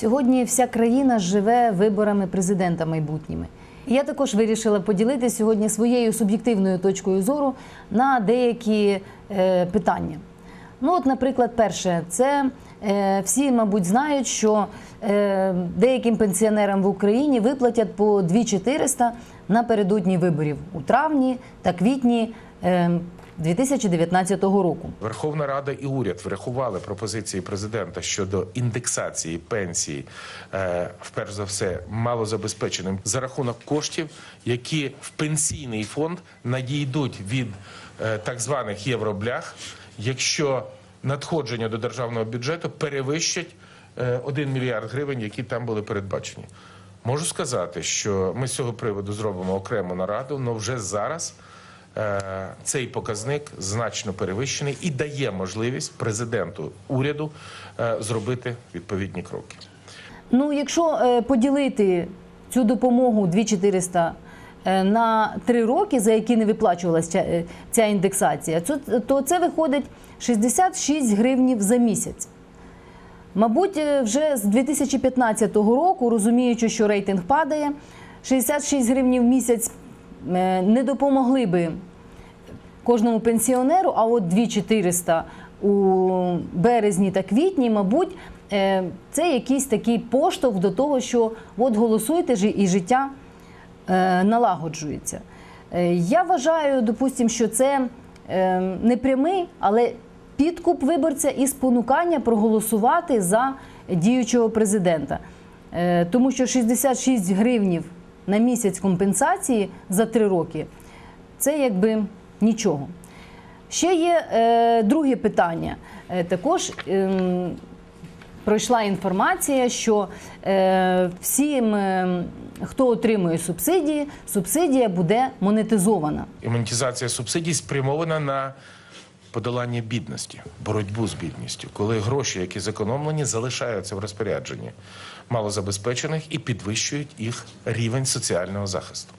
Сьогодні вся країна живе виборами президента майбутніми. Я також вирішила поділитися сьогодні своєю суб'єктивною точкою зору на деякі е, питання. Ну, от, наприклад, перше, це е, всі, мабуть, знають, що е, деяким пенсіонерам в Україні виплатять по 2400 напередодні виборів у травні та квітні е, 2019 року. Верховна Рада і уряд врахували пропозиції президента щодо індексації пенсії, е, вперше за все, малозабезпеченим за рахунок коштів, які в пенсійний фонд надійдуть від е, так званих євроблях, якщо надходження до державного бюджету перевищать е, 1 мільярд гривень, які там були передбачені. Можу сказати, що ми з цього приводу зробимо окрему нараду, але вже зараз е, цей показник значно перевищений і дає можливість президенту уряду е, зробити відповідні кроки. Ну, якщо е, поділити цю допомогу 2400 е, на три роки, за які не виплачувалася ця, е, індексація, то, це виходить 66 гривнів за місяць. Мабуть, е, вже з 2015 року, розуміючи, що рейтинг падає, 66 гривнів в місяць е, не допомогли би кожному пенсіонеру, а от 2400 у березні та квітні, мабуть, е, це якийсь такий поштовх до того, що от голосуйте і життя е, налагоджується. Е, Я вважаю, допустимо, що це е, не прямий, але підкуп виборця і спонукання проголосувати за діючого президента. Е, Тому що 66 гривнів на місяць компенсації за три роки це якби нічого. Ще є е, друге питання. Е, також ем, пройшла інформація, що е, всім, е, хто отримує субсидії, субсидія буде монетизована. І монетизація субсидій спрямована на подолання бідності, боротьбу з бідністю, коли гроші, які зекономлені, залишаються в розпорядженні малозабезпечених і підвищують їх рівень соціального захисту.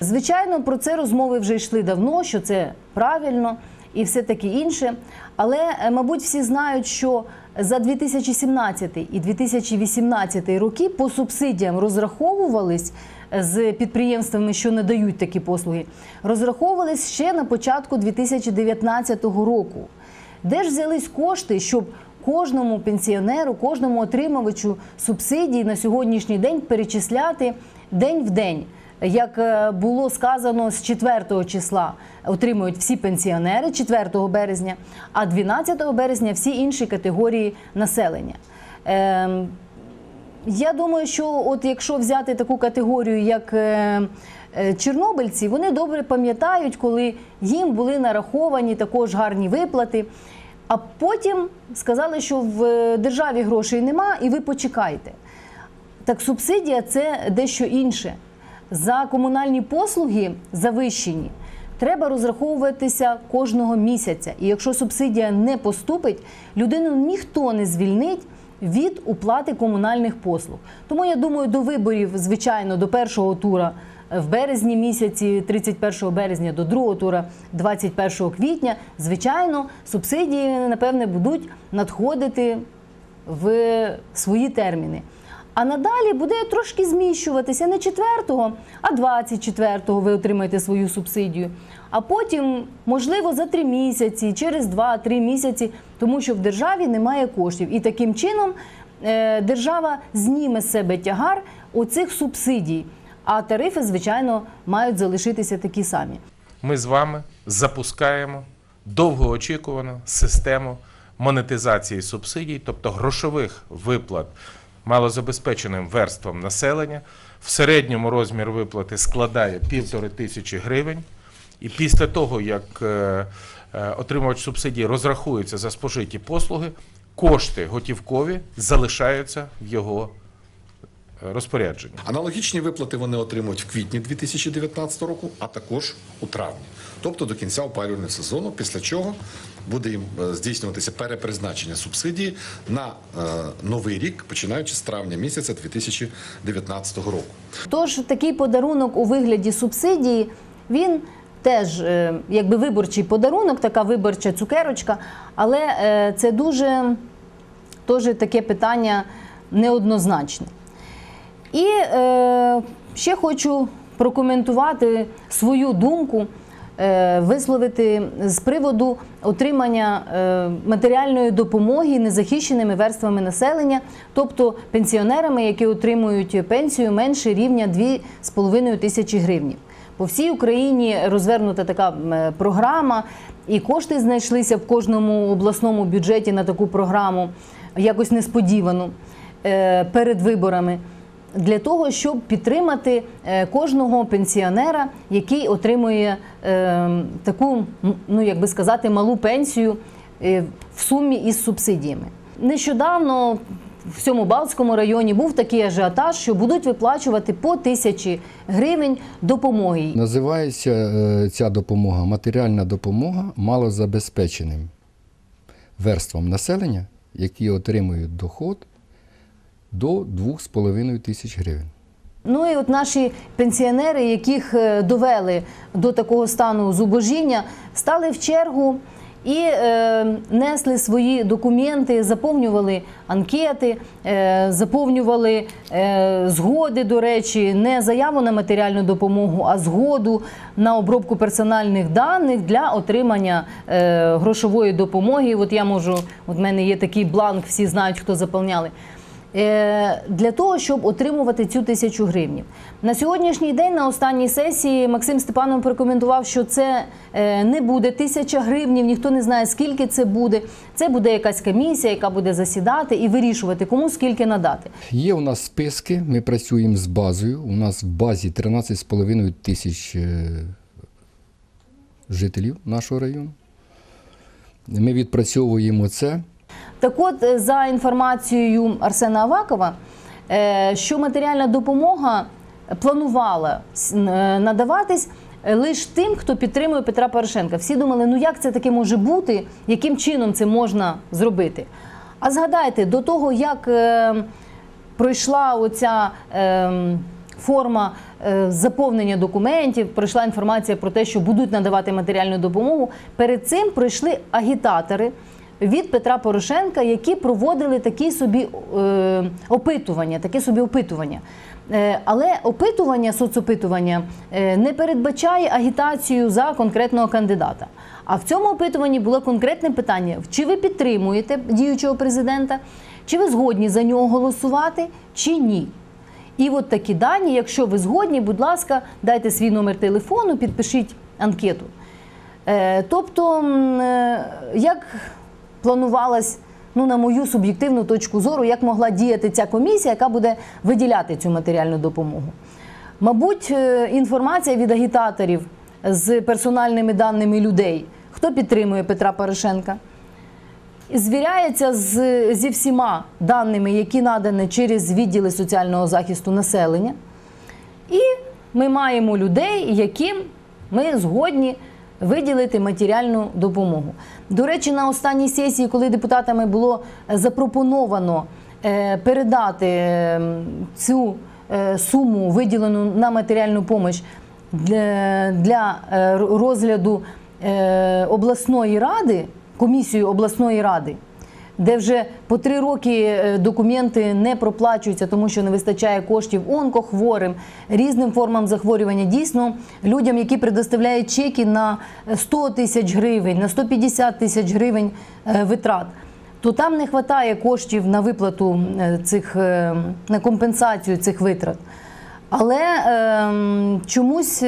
Звичайно, про це розмови вже йшли давно, що це правильно і все таке інше. Але, е, мабуть, всі знають, що за 2017 і 2018 роки по субсидіям розраховувались з підприємствами, що надають такі послуги, розраховувались ще на початку 2019 року. Де ж взялись кошти, щоб кожному пенсіонеру, кожному отримувачу субсидій на сьогоднішній день перечисляти день в день? Як е, було сказано, з 4 числа отримують всі пенсіонери 4 березня, а 12 березня всі інші категорії населення. Ем, я думаю, що от якщо взяти таку категорію, як е, е, чорнобильці, вони добре пам'ятають, коли їм були нараховані також гарні виплати. А потім сказали, що в державі грошей нема, і ви почекайте. Так субсидія це дещо інше. За комунальні послуги завищені треба розраховуватися кожного місяця. І якщо субсидія не поступить, людину ніхто не звільнить від уплати комунальних послуг. Тому я думаю, до виборів, звичайно, до першого тура в березні місяці, 31 березня, до другого тура, 21 квітня, звичайно, субсидії напевне будуть надходити в свої терміни. А надалі буде трошки зміщуватися не 4-го, а 24-го ви отримаєте свою субсидію. А потім, можливо, за 3 місяці, через 2-3 місяці, тому що в державі немає коштів. І таким чином е, держава зніме з себе тягар оцих субсидій. А тарифи, звичайно, мають залишитися такі самі. Ми з вами запускаємо довгоочікувану систему монетизації субсидій, тобто грошових виплат малозабезпеченим верствам населення. В середньому розмір виплати складає півтори тисячі гривень. І після того, як е, е, отримувач субсидії розрахується за спожиті послуги, кошти готівкові залишаються в його розпорядженні. Аналогічні виплати вони отримують в квітні 2019 року, а також у травні, тобто до кінця опалювального сезону, після чого буде їм е, здійснюватися перепризначення субсидії на е, новий рік, починаючи з травня місяця 2019 року. Тож такий подарунок у вигляді субсидії, він теж е, якби виборчий подарунок, така виборча цукерочка, але це дуже теж таке питання неоднозначне. І е, ще хочу прокоментувати свою думку, е, висловити з приводу отримання е, матеріальної допомоги незахищеними верствами населення, тобто пенсіонерами, які отримують пенсію менше рівня 2,5 тисячі гривень. По всій Україні розвернута така е, програма, і кошти знайшлися в кожному обласному бюджеті на таку програму, якось несподівано е, перед виборами. Для того щоб підтримати е, кожного пенсіонера, який отримує е, таку, ну як би сказати, малу пенсію е, в сумі із субсидіями. Нещодавно в цьому Балтському районі був такий ажіотаж, що будуть виплачувати по тисячі гривень допомоги. Називається ця допомога матеріальна допомога малозабезпеченим верствам населення, які отримують доход до 2,5 тисяч гривень. Ну і от наші пенсіонери, яких е, довели до такого стану зубожіння, стали в чергу і е, несли свої документи, заповнювали анкети, е, заповнювали е, згоди, до речі, не заяву на матеріальну допомогу, а згоду на обробку персональних даних для отримання е, грошової допомоги. От я можу, от мене є такий бланк, всі знають, хто заповняли. Е, для того, щоб отримувати цю тисячу гривнів. На сьогоднішній день на останній сесії Максим Степанов прокоментував, що це е, не буде тисяча гривнів, ніхто не знає, скільки це буде. Це буде якась комісія, яка буде засідати і вирішувати, кому скільки надати. Є у нас списки, ми працюємо з базою. У нас в базі 13,5 тисяч е, жителів нашого району. Ми відпрацьовуємо це. Так от, е, за інформацією Арсена Авакова, е, що матеріальна допомога планувала е, надаватись лише тим, хто підтримує Петра Порошенка. Всі думали, ну як це таке може бути, яким чином це можна зробити. А згадайте, до того, як пройшла оця форма заповнення документів, пройшла інформація про те, що будуть надавати матеріальну допомогу. Перед цим пройшли агітатори від Петра Порошенка, які проводили такі собі е, опитування, таке собі опитування. Е, Але опитування, соцопитування е, не передбачає агітацію за конкретного кандидата. А в цьому опитуванні було конкретне питання: чи ви підтримуєте діючого президента, чи ви згодні за нього голосувати, чи ні. І от такі дані, якщо ви згодні, будь ласка, дайте свій номер телефону, підпишіть анкету. Тобто, як планувалась, ну, на мою суб'єктивну точку зору, як могла діяти ця комісія, яка буде виділяти цю матеріальну допомогу? Мабуть, е, інформація від агітаторів з персональними даними людей, хто підтримує Петра Порошенка, звіряється з, зі всіма даними, які надані через відділи соціального захисту населення. І ми маємо людей, яким ми згодні виділити матеріальну допомогу. До речі, на останній сесії, коли депутатами було запропоновано е, передати е, цю е, суму, виділену на матеріальну допомогу для, е, розгляду е, обласної ради, комісію обласної ради, де вже по три роки е, документи не проплачуються, тому що не вистачає коштів онкохворим, різним формам захворювання. Дійсно, людям, які предоставляють чеки на 100 тисяч гривень, на 150 тисяч гривень е, витрат. То там не вистачає коштів на виплату е, цих на компенсацію цих витрат. Але е, чомусь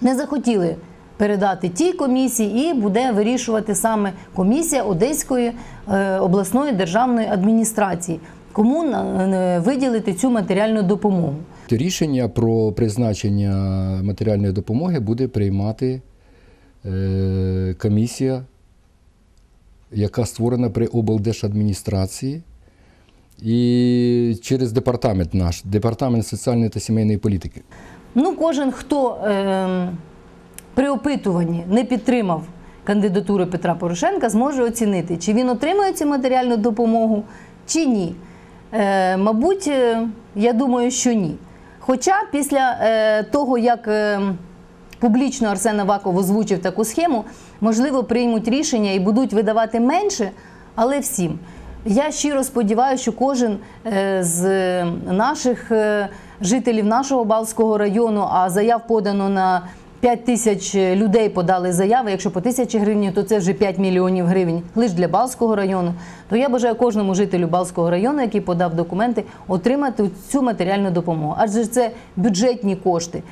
не захотіли передати тій комісії, і буде вирішувати саме комісія Одеської е, обласної державної адміністрації, кому е, виділити цю матеріальну допомогу. Рішення про призначення матеріальної допомоги буде приймати е, комісія, яка створена при облдержадміністрації і через департамент наш, департамент соціальної та сімейної політики. Ну, кожен, хто е, при опитуванні не підтримав кандидатури Петра Порошенка, зможе оцінити, чи він отримує цю матеріальну допомогу, чи ні. Е, мабуть, е, я думаю, що ні. Хоча після е, того, як е, публічно Арсен Аваков озвучив таку схему, можливо, приймуть рішення і будуть видавати менше, але всім. Я щиро сподіваюся, що кожен е, з наших е, жителів нашого Балтського району, а заяв подано на 5 тисяч людей подали заяви. Якщо по тисячі гривень, то це вже 5 мільйонів гривень лише для Балтського району. То я бажаю кожному жителю Балтського району, який подав документи, отримати цю матеріальну допомогу. Адже це бюджетні кошти,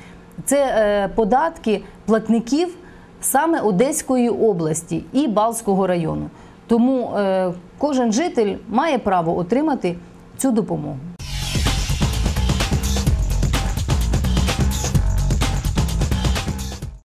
це е, податки платників саме Одеської області і Балтського району. Тому е, кожен житель має право отримати цю допомогу.